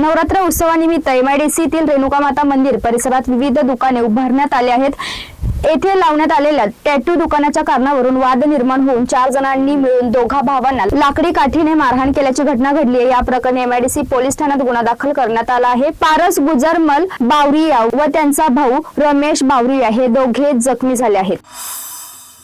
नवरात्र उत्सवानिमित्त एमआयडीसीतील रेणुका माता मंदिर परिसरात विविध दुकाने उभारण्यात आली आहेत. येथे लावण्यात आलेल्या टॅटू दुकानाच्या कारणावरून वाद निर्माण होऊन चार जणांनी मिळून दोघा भावांना लाकडी काठीने मारहाण केल्याची घटना घडली आहे. या प्रकरणी एमआयडीसी पोलीस ठाण्यात गुन्हा दाखल करण्यात आला आहे. पारस गुजरमल बावरिया व त्यांचा भाऊ रमेश बावरिया हे दोघे जखमी झाले आहेत.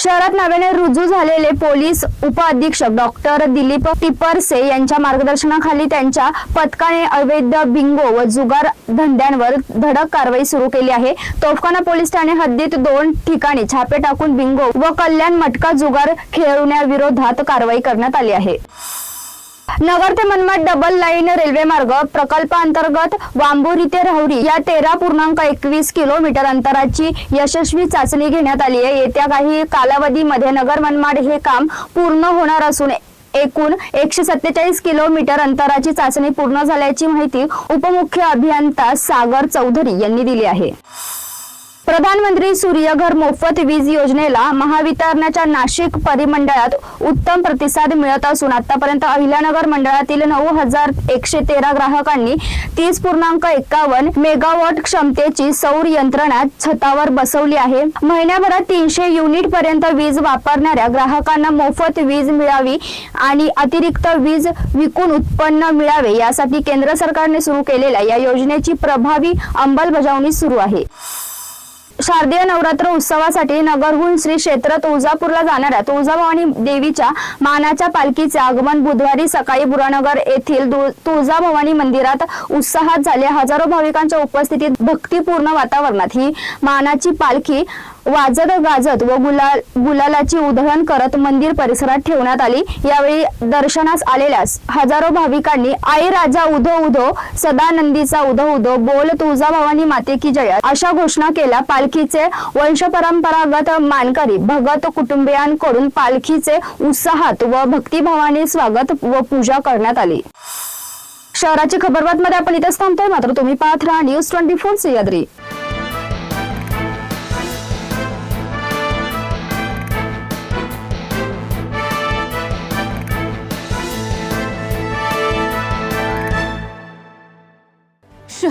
शहरात नव्याने रुजू झालेले पोलीस उपअधीक्षक डॉक्टर दिलीप टिपरसे यांच्या मार्गदर्शनाखाली त्यांच्या पथकाने अवैध बिंगो व जुगार धंद्यांवर धडक कारवाई सुरू केली आहे. तोफखाना पोलीस ठाणे हद्दीत दोन ठिकाणी छापे टाकून बिंगो व कल्याण मटका जुगार खेळवण्याविरोधात कारवाई करण्यात आली आहे. नगर ते मनमाड डबल लाईन रेल्वे मार्ग प्रकल्पांतर्गत वांबोरी ते राहुरी या तेरा पूर्णांक एकवीस किलोमीटर अंतराची यशस्वी चाचणी घेण्यात आली आहे. येत्या काही कालावधीमध्ये नगर मनमाड हे काम पूर्ण होणार असून एकूण एकशे सत्तेचाळीस किलोमीटर अंतराची चाचणी पूर्ण झाल्याची माहिती उपमुख्य अभियंता सागर चौधरी यांनी दिली आहे. प्रधानमंत्री सूर्यघर मोफत वीज योजनेला महावितरणाच्या नाशिक परिमंडळात उत्तम प्रतिसाद मिळत असून आतापर्यंत अहिल्यानगर मंडळातील नऊ हजार एकशे तेरा ग्राहकांनी तीस पूर्णांक एकावन्न मेगावॉट क्षमतेची सौर यंत्रणा छतावर बसवली आहे. महिन्याभरात तीनशे युनिट पर्यंत वीज वापरणाऱ्या ग्राहकांना मोफत वीज मिळावी आणि अतिरिक्त वीज विकून उत्पन्न मिळावे यासाठी केंद्र सरकारने सुरू केलेल्या या योजनेची प्रभावी अंमलबजावणी सुरू आहे. शारदीय नवरात्र उत्सवासाठी नगरहून श्री क्षेत्र तुळजापूरला जाणाऱ्या तुळजाभवानी देवीच्या मानाच्या पालखीचे आगमन बुधवारी सकाळी बुरानगर येथील तुळजाभवानी मंदिरात उत्साहात झाले. हजारो भाविकांच्या उपस्थितीत भक्तिपूर्ण वातावरणात ही मानाची पालखी वाजत गाजत व गुलाल गुलालाची उधळण करत मंदिर परिसरात ठेवण्यात आली. यावेळी दर्शनास आलेल्या हजारो भाविकांनी आई राजा उधो उधो सदानंदीचा उधो उधो बोल तुळजाभवानी माते की जय. अशा घोषणा केल्या पालखीचे वंशपरंपरागत मानकरी भगत कुटुंबियांकडून पालखीचे उत्साहात व भक्तिभावाने स्वागत व पूजा करण्यात आली. शहराची खबरबात मध्ये आपण इथेच थांबतोय. मात्र तुम्ही पाहत राहा न्यूज ट्वेंटी फोर सह्याद्री